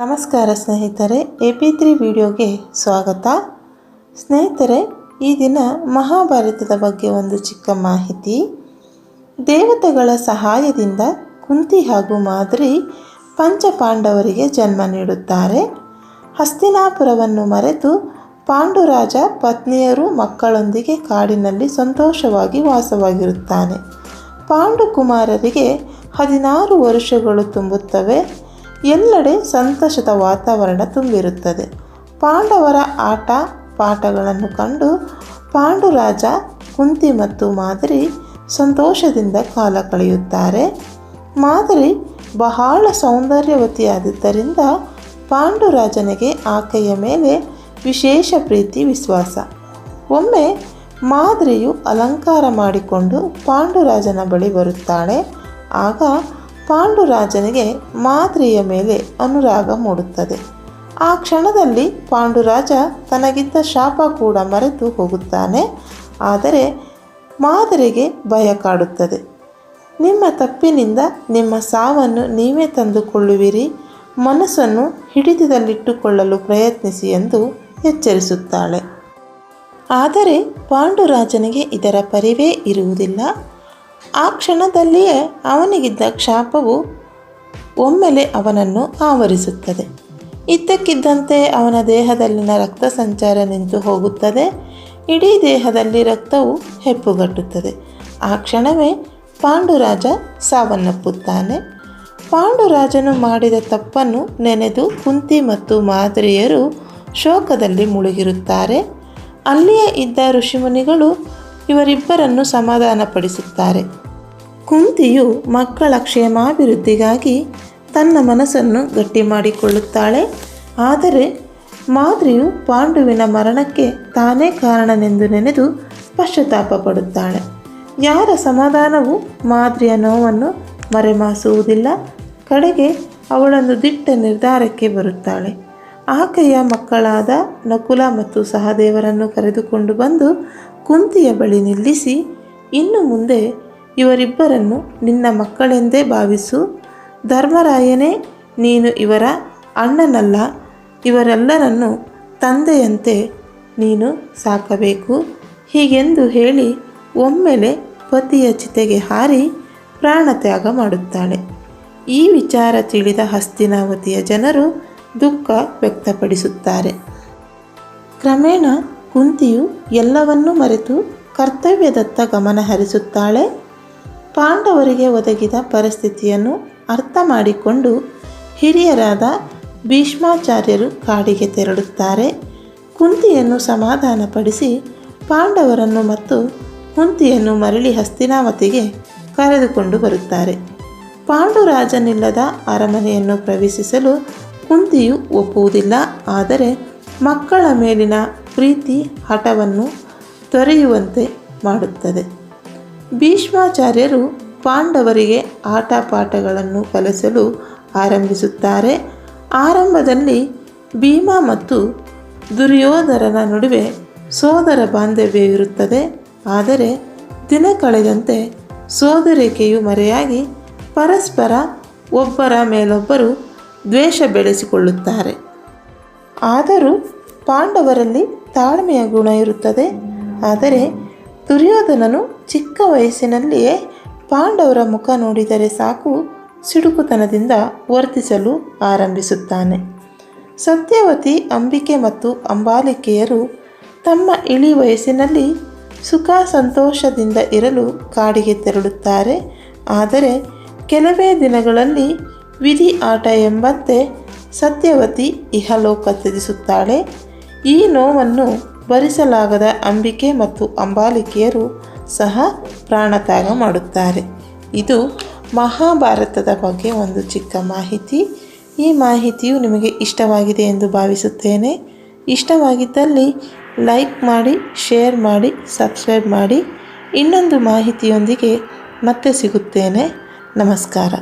ನಮಸ್ಕಾರ ಸ್ನೇಹಿತರೆ, A P three ವಿಡಿಯೋಗೆ ಸ್ವಾಗತ. ಸ್ನೇಹಿತರೆ, ಈ ದಿನ ಮಹಾಭಾರತದ ಬಗ್ಗೆ ಒಂದು ಚಿಕ್ಕ ಮಾಹಿತಿ. ದೇವತೆಗಳ ಸಹಾಯದಿಂದ ಕುಂತಿ ಹಾಗೂ ಮಾದ್ರಿ ಪಂಚಪಾಂಡವರಿಗೆ ಜನ್ಮ ನೀಡುತ್ತಾರೆ. ಹಸ್ತಿನಾಪುರವನ್ನು ಮರೆತು ಪಾಂಡುರಾಜ ಪತ್ನಿಯರು ಮಕ್ಕಳೊಂದಿಗೆ ಕಾಡಿನಲ್ಲಿ ಸಂತೋಷವಾಗಿ ವಾಸವಾಗಿರುತ್ತಾನೆ. ಪಾಂಡುಕುಮಾರರಿಗೆ ಹದಿನಾರು ವರ್ಷಗಳು ತುಂಬುತ್ತವೆ. ಎಲ್ಲೆಡೆ ಸಂತೋಷದ ವಾತಾವರಣ ತುಂಬಿರುತ್ತದೆ. ಪಾಂಡವರ ಆಟ ಪಾಠಗಳನ್ನು ಕಂಡು ಪಾಂಡುರಾಜ, ಕುಂತಿ ಮತ್ತು ಮಾದರಿ ಸಂತೋಷದಿಂದ ಕಾಲ ಕಳೆಯುತ್ತಾರೆ. ಮಾದರಿ ಬಹಳ ಸೌಂದರ್ಯವತಿಯಾದದ್ದರಿಂದ ಪಾಂಡುರಾಜನಿಗೆ ಆಕೆಯ ಮೇಲೆ ವಿಶೇಷ ಪ್ರೀತಿ ವಿಶ್ವಾಸ. ಒಮ್ಮೆ ಮಾದರಿಯು ಅಲಂಕಾರ ಮಾಡಿಕೊಂಡು ಪಾಂಡುರಾಜನ ಬಳಿ ಬರುತ್ತಾಳೆ. ಆಗ ಪಾಂಡುರಾಜನಿಗೆ ಮಾದ್ರಿಯ ಮೇಲೆ ಅನುರಾಗ ಮೂಡುತ್ತದೆ. ಆ ಕ್ಷಣದಲ್ಲಿ ಪಾಂಡುರಾಜ ತನಗಿದ್ದ ಶಾಪ ಕೂಡ ಮರೆತು ಹೋಗುತ್ತಾನೆ. ಆದರೆ ಮಾದರಿಗೆ ಭಯ ಕಾಡುತ್ತದೆ. ನಿಮ್ಮ ತಪ್ಪಿನಿಂದ ನಿಮ್ಮ ಸಾವನ್ನು ನೀವೇ ತಂದುಕೊಳ್ಳುವಿರಿ. ಮನಸ್ಸನ್ನು ಹಿಡಿತದಲ್ಲಿಟ್ಟುಕೊಳ್ಳಲು ಪ್ರಯತ್ನಿಸಿ ಎಂದು ಎಚ್ಚರಿಸುತ್ತಾಳೆ. ಆದರೆ ಪಾಂಡುರಾಜನಿಗೆ ಇದರ ಪರಿವೇ ಇರುವುದಿಲ್ಲ. ಆ ಕ್ಷಣದಲ್ಲಿಯೇ ಅವನಿಗಿದ್ದ ಕ್ಷಾಪವು ಒಮ್ಮೆಲೆ ಅವನನ್ನು ಆವರಿಸುತ್ತದೆ. ಇದ್ದಕ್ಕಿದ್ದಂತೆ ಅವನ ದೇಹದಲ್ಲಿನ ರಕ್ತ ಸಂಚಾರ ನಿಂತು ಹೋಗುತ್ತದೆ. ಇಡೀ ದೇಹದಲ್ಲಿ ರಕ್ತವು ಹೆಪ್ಪುಗಟ್ಟುತ್ತದೆ. ಆ ಕ್ಷಣವೇ ಪಾಂಡುರಾಜ ಸಾವನ್ನಪ್ಪುತ್ತಾನೆ. ಪಾಂಡುರಾಜನು ಮಾಡಿದ ತಪ್ಪನ್ನು ನೆನೆದು ಕುಂತಿ ಮತ್ತು ಮಾದರಿಯರು ಶೋಕದಲ್ಲಿ ಮುಳುಗಿರುತ್ತಾರೆ. ಅಲ್ಲಿಯೇ ಇದ್ದ ಋಷಿಮುನಿಗಳು ಇವರಿಬ್ಬರನ್ನು ಸಮಾಧಾನಪಡಿಸುತ್ತಾರೆ. ಕುಂತಿಯು ಮಕ್ಕಳ ಕ್ಷೇಮಾಭಿವೃದ್ಧಿಗಾಗಿ ತನ್ನ ಮನಸ್ಸನ್ನು ಗಟ್ಟಿ ಮಾಡಿಕೊಳ್ಳುತ್ತಾಳೆ ಆದರೆ ಮಾದ್ರಿಯು ಪಾಂಡುವಿನ ಮರಣಕ್ಕೆ ತಾನೇ ಕಾರಣನೆಂದು ನೆನೆದು ಪಶ್ಚಾತ್ತಾಪ ಪಡುತ್ತಾಳೆ ಯಾರ ಸಮಾಧಾನವು ಮಾದ್ರಿಯ ನೋವನ್ನು ಮರೆಮಾಸುವುದಿಲ್ಲ. ಕಡೆಗೆ ಅವಳನ್ನು ದಿಟ್ಟ ನಿರ್ಧಾರಕ್ಕೆ ಬರುತ್ತಾಳೆ. ಆಕೆಯ ಮಕ್ಕಳಾದ ನಕುಲ ಮತ್ತು ಸಹದೇವರನ್ನು ಕರೆದುಕೊಂಡು ಬಂದು ಕುಂತಿಯ ಬಳಿ ನಿಲ್ಲಿಸಿ, ಇನ್ನು ಮುಂದೆ ಇವರಿಬ್ಬರನ್ನು ನಿನ್ನ ಮಕ್ಕಳೆಂದೇ ಭಾವಿಸು. ಧರ್ಮರಾಯನೇ, ನೀನು ಇವರ ಅಣ್ಣನಲ್ಲ, ಇವರೆಲ್ಲರನ್ನು ತಂದೆಯಂತೆ ನೀನು ಸಾಕಬೇಕು. ಹೀಗೆಂದು ಹೇಳಿ ಒಮ್ಮೆಲೆ ಪತಿಯ ಚಿತೆಗೆ ಹಾರಿ ಪ್ರಾಣತ್ಯಾಗ ಮಾಡುತ್ತಾಳೆ. ಈ ವಿಚಾರ ತಿಳಿದ ಹಸ್ತಿನಾವತಿಯ ಜನರು ದುಃಖ ವ್ಯಕ್ತಪಡಿಸುತ್ತಾರೆ. ಕ್ರಮೇಣ ಕುಂತಿಯು ಎಲ್ಲವನ್ನೂ ಮರೆತು ಕರ್ತವ್ಯದತ್ತ ಗಮನ ಹರಿಸುತ್ತಾಳೆ. ಪಾಂಡವರಿಗೆ ಒದಗಿದ ಪರಿಸ್ಥಿತಿಯನ್ನು ಅರ್ಥ ಮಾಡಿಕೊಂಡು ಹಿರಿಯರಾದ ಭೀಷ್ಮಾಚಾರ್ಯರು ಕಾಡಿಗೆ ತೆರಳುತ್ತಾರೆ. ಕುಂತಿಯನ್ನು ಸಮಾಧಾನಪಡಿಸಿ ಪಾಂಡವರನ್ನು ಮತ್ತು ಕುಂತಿಯನ್ನು ಮರಳಿ ಹಸ್ತಿನಾವತಿಗೆ ಕರೆದುಕೊಂಡು ಬರುತ್ತಾರೆ. ಪಾಂಡುರಾಜನಿಲ್ಲದ ಅರಮನೆಯನ್ನು ಪ್ರವೇಶಿಸಲು ಕುಂತಿಯು ಒಪ್ಪುವುದಿಲ್ಲ. ಆದರೆ ಮಕ್ಕಳ ಮೇಲಿನ ಪ್ರೀತಿ ಹಠವನ್ನು ತೊರೆಯುವಂತೆ ಮಾಡುತ್ತದೆ. ಭೀಷ್ಮಾಚಾರ್ಯರು ಪಾಂಡವರಿಗೆ ಆಟ ಪಾಠಗಳನ್ನು ಕಲಿಸಲು ಆರಂಭಿಸುತ್ತಾರೆ. ಆರಂಭದಲ್ಲಿ ಭೀಮ ಮತ್ತು ದುರ್ಯೋಧರನ ನಡುವೆ ಸೋದರ ಬಾಂಧವ್ಯವಿರುತ್ತದೆ ಆದರೆ ದಿನ ಕಳೆದಂತೆ ಸೋದರಿಕೆಯು ಮರೆಯಾಗಿ ಪರಸ್ಪರ ಒಬ್ಬರ ಮೇಲೊಬ್ಬರು ದ್ವೇಷ ಬೆಳೆಸಿಕೊಳ್ಳುತ್ತಾರೆ. ಆದರೂ ಪಾಂಡವರಲ್ಲಿ ತಾಳ್ಮೆಯ ಗುಣ ಇರುತ್ತದೆ. ಆದರೆ ದುರ್ಯೋಧನನು ಚಿಕ್ಕ ವಯಸ್ಸಿನಲ್ಲಿಯೇ ಪಾಂಡವರ ಮುಖ ನೋಡಿದರೆ ಸಾಕು, ಸಿಡುಕುತನದಿಂದ ವರ್ತಿಸಲು ಆರಂಭಿಸುತ್ತಾನೆ. ಸತ್ಯವತಿ, ಅಂಬಿಕೆ ಮತ್ತು ಅಂಬಾಲಿಕೆಯರು ತಮ್ಮ ಇಳಿ ವಯಸ್ಸಿನಲ್ಲಿ ಸುಖ ಸಂತೋಷದಿಂದ ಇರಲು ಕಾಡಿಗೆ ತೆರಳುತ್ತಾರೆ. ಆದರೆ ಕೆಲವೇ ದಿನಗಳಲ್ಲಿ ವಿಧಿ ಆಟ ಎಂಬಂತೆ ಸತ್ಯವತಿ ಇಹಲೋಕ ತ್ಯಜಿಸುತ್ತಾಳೆ. ಈ ನೋವನ್ನು ಭರಿಸಲಾಗದ ಅಂಬಿಕೆ ಮತ್ತು ಅಂಬಾಲಿಕೆಯರು ಸಹ ಪ್ರಾಣತ್ಯಾಗ ಮಾಡುತ್ತಾರೆ. ಇದು ಮಹಾಭಾರತದ ಬಗ್ಗೆ ಒಂದು ಚಿಕ್ಕ ಮಾಹಿತಿ. ಈ ಮಾಹಿತಿಯು ನಿಮಗೆ ಇಷ್ಟವಾಗಿದೆ ಎಂದು ಭಾವಿಸುತ್ತೇನೆ. ಇಷ್ಟವಾಗಿದ್ದಲ್ಲಿ ಲೈಕ್ ಮಾಡಿ, ಶೇರ್ ಮಾಡಿ, ಸಬ್ಸ್ಕ್ರೈಬ್ ಮಾಡಿ. ಇನ್ನೊಂದು ಮಾಹಿತಿಯೊಂದಿಗೆ ಮತ್ತೆ ಸಿಗುತ್ತೇನೆ. ನಮಸ್ಕಾರ.